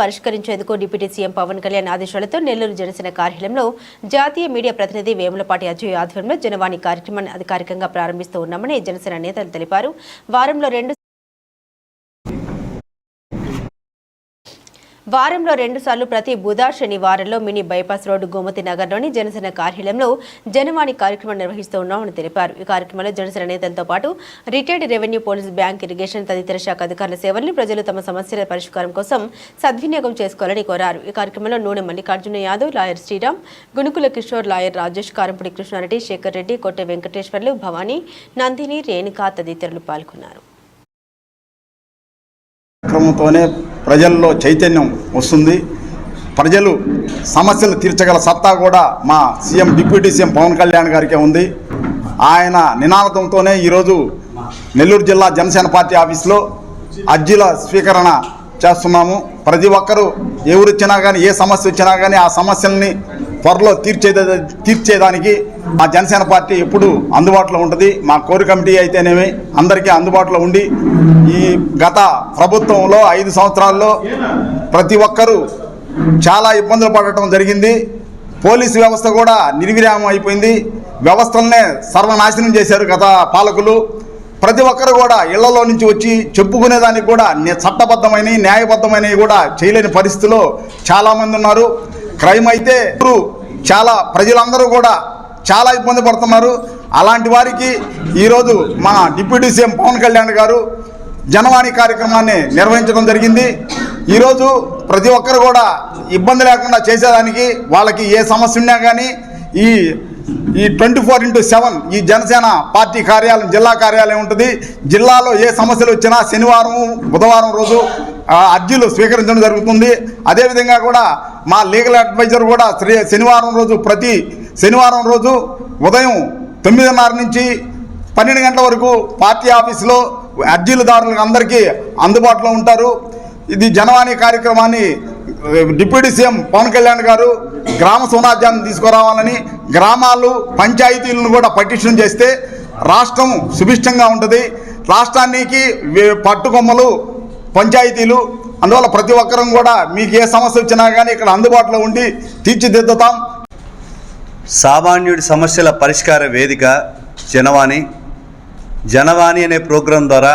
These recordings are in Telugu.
పరిష్కరించేందుకు డిప్యూటీ సీఎం పవన్ కళ్యాణ్ ఆదేశాలతో నెల్లూరు జనసేన కార్యాలయంలో జాతీయ మీడియా ప్రతినిధి వేములపాటి అజయ్ ఆధ్వర్యంలో జనవాణి కార్యక్రమాన్ని అధికారికంగా ప్రారంభిస్తూ ఉన్నామని జనసేన నేతలు తెలిపారు. వారంలో రెండు వారంలో రెండు సార్లు ప్రతి బుధ శనివారంలో మినీ బైపాస్ రోడ్డు గోమతి నగర్లోని జనసేన కార్యాలయంలో జనవాణి కార్యక్రమం నిర్వహిస్తూ ఉన్నామని తెలిపారు. ఈ కార్యక్రమంలో జనసేన నేతలతో పాటు retired revenue police bank irrigation తదితర శాఖ అధికారుల సేవల్ని ప్రజలు తమ సమస్యల పరిష్కారం కోసం సద్వినియోగం చేసుకోవాలని కోరారు. ఈ కార్యక్రమంలో నూనె మల్లికార్జున యాదవ్ లాయర్ శ్రీరామ్ గుణుకుల కిషోర్ లాయర్ రాజేష్ కారంపూడి కృష్ణారెడ్డి శేఖర్ రెడ్డి కొట్టె వెంకటేశ్వర్లు భవానీ నందిని రేణుకా తదితరులు పాల్గొన్నారు. కార్యక్రమంతోనే ప్రజల్లో చైతన్యం వస్తుంది. ప్రజలు సమస్యలు తీర్చగల సత్తా కూడా మా CM deputy CM Pawan Kalyan గారికే ఉంది. ఆయన నినాదంతోనే ఈరోజు నెల్లూరు జిల్లా జనసేన పార్టీ ఆఫీస్లో అర్జీల స్వీకరణ చేస్తున్నాము. ప్రతి ఒక్కరూ ఎవరు వచ్చినా కానీ ఏ సమస్య వచ్చినా కానీ ఆ సమస్యల్ని త్వరలో తీర్చే తీర్చేదానికి మా జనసేన పార్టీ ఎప్పుడు అందుబాటులో ఉంటుంది. మా కోర్ కమిటీ అయితేనేమి అందరికీ అందుబాటులో ఉండి ఈ గత ప్రభుత్వంలో ఐదు సంవత్సరాల్లో ప్రతి ఒక్కరూ చాలా ఇబ్బందులు పడటం జరిగింది. పోలీసు వ్యవస్థ కూడా నిర్విరామం అయిపోయింది. వ్యవస్థలనే సర్వనాశనం చేశారు గత పాలకులు. ప్రతి ఒక్కరు కూడా ఇళ్ళలో నుంచి వచ్చి చెప్పుకునేదానికి కూడా నే- చట్టబద్ధమైన న్యాయబద్ధమైనవి కూడా చేయలేని పరిస్థితిలో చాలామంది ఉన్నారు. క్రైమ్ అయితే ఇప్పుడు చాలా ప్రజలందరూ కూడా చాలా ఇబ్బంది పడుతున్నారు. అలాంటి వారికి ఈరోజు మా డిప్యూటీ సీఎం పవన్ కళ్యాణ్ గారు జనవాణి కార్యక్రమాన్ని నిర్వహించడం జరిగింది. ఈరోజు ప్రతి ఒక్కరు కూడా ఇబ్బంది లేకుండా చేసేదానికి వాళ్ళకి ఏ సమస్య ఉన్నా కానీ ఈ ఈ ట్వంటీ ఫోర్ ఇంటూ సెవెన్ ఈ జనసేన పార్టీ కార్యాలయం జిల్లా కార్యాలయం ఉంటుంది. జిల్లాలో ఏ సమస్యలు వచ్చినా శనివారం బుధవారం రోజు అర్జీలు స్వీకరించడం జరుగుతుంది. అదేవిధంగా కూడా మా లీగల్ అడ్వైజర్ కూడా శ్రీ- శనివారం రోజు ప్రతి శనివారం రోజు ఉదయం తొమ్మిదిన్నర నుంచి పన్నెండు గంటల వరకు పార్టీ ఆఫీసులో అర్జీలదారులకు అందరికీ అందుబాటులో ఉంటారు. ఇది జనవాణి కార్యక్రమాన్ని డిప్యూటీ సీఎం పవన్ కళ్యాణ్ గారు గ్రామ స్వరాజ్యాన్ని తీసుకురావాలని గ్రామాలు పంచాయతీలను కూడా పటిషన్ చేస్తే రాష్ట్రం సుభిష్టంగా ఉంటుంది. రాష్ట్రానికి పట్టుకొమ్మలు పంచాయతీలు అందువల్ల ప్రతి ఒక్కరం కూడా మీకు ఏ సమస్య వచ్చినా కానీ ఇక్కడ అందుబాటులో ఉండి తీర్చిదిద్దుతాం. సామాన్యుడి సమస్యల పరిష్కార వేదిక జనవాణి. జనవాణి అనే ప్రోగ్రాం ద్వారా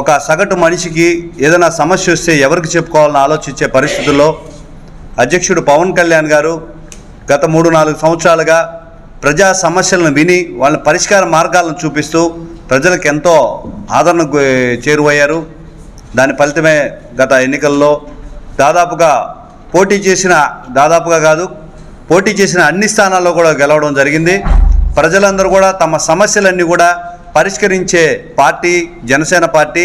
ఒక సగటు మనిషికి ఏదైనా సమస్య వస్తే ఎవరికి చెప్పుకోవాలని ఆలోచించే పరిస్థితుల్లో అధ్యక్షుడు పవన్ కళ్యాణ్ గారు గత మూడు నాలుగు సంవత్సరాలుగా ప్రజా సమస్యలను విని వాళ్ళ పరిష్కార మార్గాలను చూపిస్తూ ప్రజలకు ఎంతో ఆదరణ చేరువయ్యారు. దాని ఫలితమే గత ఎన్నికల్లో దాదాపుగా పోటీ చేసిన దాదాపుగా కాదు పోటీ చేసిన అన్ని స్థానాల్లో కూడా గెలవడం జరిగింది. ప్రజలందరూ కూడా తమ సమస్యలన్నీ కూడా పరిష్కరించే పార్టీ జనసేన పార్టీ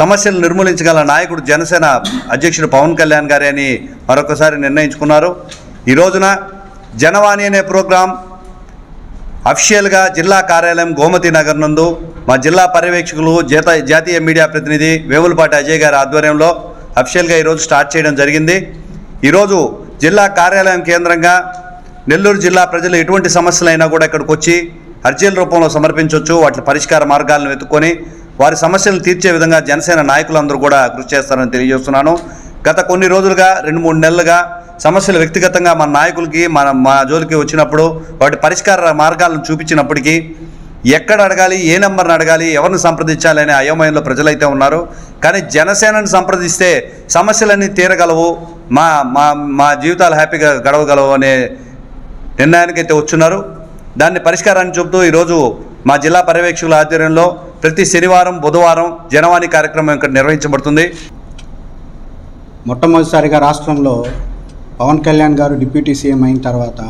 సమస్యలు నిర్మూలించగల నాయకుడు జనసేన అధ్యక్షుడు పవన్ కళ్యాణ్ గారే అని మరొకసారి నిర్ణయించుకున్నారు. ఈ రోజున జనవాణి అనే ప్రోగ్రాం అఫిషియల్గా జిల్లా కార్యాలయం గోమతి నగర్ నందు మా జిల్లా పర్యవేక్షకులు జాత జాతీయ మీడియా ప్రతినిధి వేవులపాటి అజయ్ గారి ఆధ్వర్యంలో అఫిషియల్గా ఈరోజు స్టార్ట్ చేయడం జరిగింది. ఈరోజు జిల్లా కార్యాలయం కేంద్రంగా నెల్లూరు జిల్లా ప్రజలు ఎటువంటి సమస్యలైనా కూడా ఇక్కడికి వచ్చి అర్జీల రూపంలో సమర్పించవచ్చు వాటి పరిష్కార మార్గాలను వెతుక్కొని వారి సమస్యలను తీర్చే విధంగా జనసేన నాయకులందరూ కూడా కృషి చేస్తారని తెలియజేస్తున్నాను. గత కొన్ని రోజులుగా రెండు మూడు నెలలుగా సమస్యలు వ్యక్తిగతంగా మన నాయకులకి మన మా జోలికి వచ్చినప్పుడు వాటి పరిష్కార మార్గాలను చూపించినప్పటికీ ఎక్కడ అడగాలి ఏ నెంబర్ని అడగాలి ఎవరిని సంప్రదించాలి అనే అయోమయంలో ప్రజలైతే ఉన్నారు. కానీ జనసేనని సంప్రదిస్తే సమస్యలన్నీ తీరగలవు మా మా మా జీవితాలు హ్యాపీగా గడవగలవు అనే నిర్ణయానికి అయితే వచ్చున్నారు. దాన్ని పరిష్కారాన్ని చూపుతూ ఈరోజు మా జిల్లా పర్యవేక్షకుల ఆధ్వర్యంలో ప్రతి శనివారం బుధవారం జనవాణి కార్యక్రమం ఇక్కడ నిర్వహించబడుతుంది. మొట్టమొదటిసారిగా రాష్ట్రంలో పవన్ కళ్యాణ్ గారు డిప్యూటీ సీఎం అయిన తర్వాత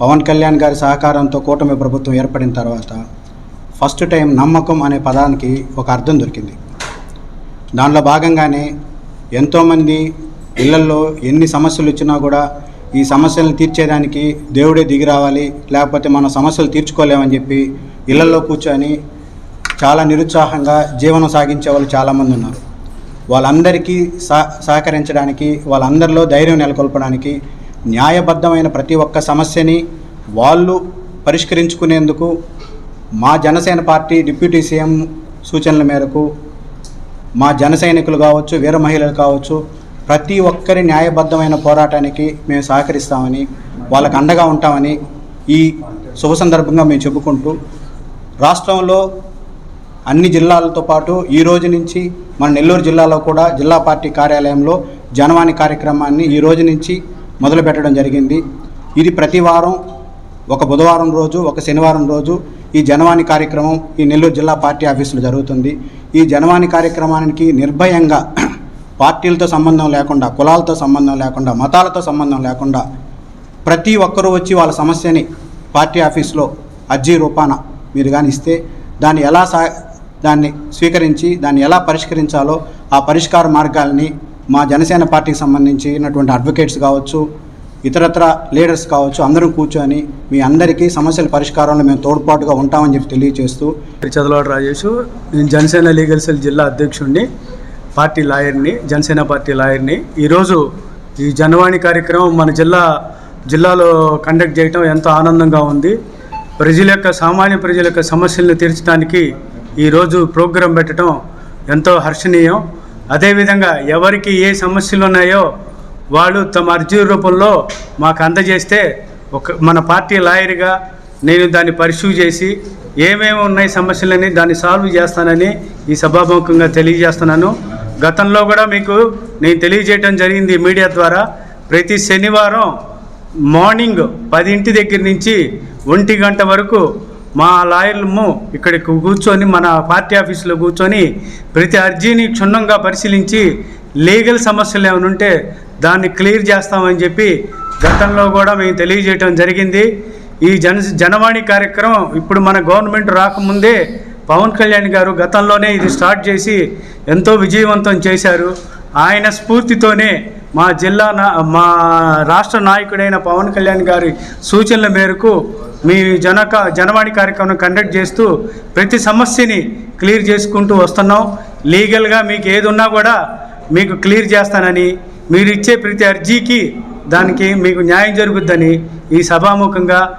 పవన్ కళ్యాణ్ గారి సహకారంతో కూటమి ప్రభుత్వం ఏర్పడిన తర్వాత ఫస్ట్ టైం నమ్మకం అనే పదానికి ఒక అర్థం దొరికింది. దానిలో భాగంగానే ఎంతోమంది ఇళ్ళల్లో ఎన్ని సమస్యలు వచ్చినా కూడా ఈ సమస్యలను తీర్చేదానికి దేవుడే దిగి రావాలి లేకపోతే మన సమస్యలు తీర్చుకోలేమని చెప్పి ఇళ్ళలో కూర్చొని చాలా నిరుత్సాహంగా జీవనం సాగించే వాళ్ళు చాలామంది ఉన్నారు. వాళ్ళందరికీ సహ సహకరించడానికి వాళ్ళందరిలో ధైర్యం నెలకొల్పడానికి న్యాయబద్ధమైన ప్రతి ఒక్క సమస్యని వాళ్ళు పరిష్కరించుకునేందుకు మా జనసేన పార్టీ డిప్యూటీ సీఎం సూచనల మేరకు మా జన సైనికులు కావచ్చు వీర మహిళలు కావచ్చు ప్రతి ఒక్కరి న్యాయబద్ధమైన పోరాటానికి మేము సహకరిస్తామని వాళ్ళకు అండగా ఉంటామని ఈ శుభ సందర్భంగా మేము చెప్పుకుంటూ రాష్ట్రంలో అన్ని జిల్లాలతో పాటు ఈ రోజు నుంచి మన నెల్లూరు జిల్లాలో కూడా జిల్లా పార్టీ కార్యాలయంలో జనవాణి కార్యక్రమాన్ని ఈ రోజు నుంచి మొదలు పెట్టడం జరిగింది. ఇది ప్రతి వారం ఒక బుధవారం రోజు ఒక శనివారం రోజు ఈ జనవాణి కార్యక్రమం ఈ నెల్లూరు జిల్లా పార్టీ ఆఫీసులో జరుగుతుంది. ఈ జనవాణి కార్యక్రమానికి నిర్భయంగా పార్టీలతో సంబంధం లేకుండా కులాలతో సంబంధం లేకుండా మతాలతో సంబంధం లేకుండా ప్రతి ఒక్కరూ వచ్చి వాళ్ళ సమస్యని పార్టీ ఆఫీస్లో అర్జీ రూపాన మీరు కానీ ఇస్తే దాన్ని ఎలా సా దాన్ని స్వీకరించి దాన్ని ఎలా పరిష్కరించాలో ఆ పరిష్కార మార్గాల్ని మా జనసేన పార్టీకి సంబంధించినటువంటి అడ్వకేట్స్ కావచ్చు ఇతరత్ర లీడర్స్ కావచ్చు అందరం కూర్చొని మీ అందరికీ సమస్యల పరిష్కారంలో మేము తోడ్పాటుగా ఉంటామని చెప్పి తెలియజేస్తూ చదలవాడు రాజేష్ నేను జనసేన లీగల్ సెల్ జిల్లా అధ్యక్షుడిని పార్టీ లాయర్ని జనసేన పార్టీ లాయర్ని. ఈరోజు ఈ జనవాణి కార్యక్రమం మన జిల్లా జిల్లాలో కండక్ట్ చేయటం ఎంతో ఆనందంగా ఉంది. ప్రజల యొక్క సామాన్య ప్రజల యొక్క సమస్యలను తీర్చడానికి ఈరోజు ప్రోగ్రాం పెట్టడం ఎంతో హర్షణీయం. అదేవిధంగా ఎవరికి ఏ సమస్యలు ఉన్నాయో వాళ్ళు తమ అర్జీ రూపంలో మాకు అందజేస్తే ఒక మన పార్టీ లాయర్గా నేను దాన్ని పరిశీవ్ చేసి ఏమేమి ఉన్నాయి సమస్యలని దాన్ని సాల్వ్ చేస్తానని ఈ సభాముఖంగా తెలియజేస్తున్నాను. గతంలో కూడా మీకు నేను తెలియజేయడం జరిగింది మీడియా ద్వారా. ప్రతి శనివారం మార్నింగ్ పదింటి దగ్గర నుంచి ఒంటి గంట వరకు మా లాయర్లము ఇక్కడ కూర్చొని మన పార్టీ ఆఫీసులో కూర్చొని ప్రతి అర్జీని క్షుణ్ణంగా పరిశీలించి లీగల్ సమస్యలు ఏమైనా ఉంటే దాన్ని క్లియర్ చేస్తామని చెప్పి గతంలో కూడా మేము తెలియజేయటం జరిగింది. ఈ జన జనవాణి కార్యక్రమం ఇప్పుడు మన గవర్నమెంట్ రాకముందే పవన్ కళ్యాణ్ గారు గతంలోనే ఇది స్టార్ట్ చేసి ఎంతో విజయవంతం చేశారు. ఆయన స్ఫూర్తితోనే మా జిల్లా నా మా రాష్ట్ర నాయకుడైన పవన్ కళ్యాణ్ గారి సూచనల మేరకు మీ జనక జనవాణి కార్యక్రమం కండక్ట్ చేస్తూ ప్రతి సమస్యని క్లియర్ చేసుకుంటూ వస్తున్నాం. లీగల్గా మీకు ఏది ఉన్నా కూడా మీకు క్లియర్ చేస్తానని మీరు ఇచ్చే ప్రతి అర్జీకి దానికి మీకు న్యాయం జరుగుద్దని ఈ సభాముఖంగా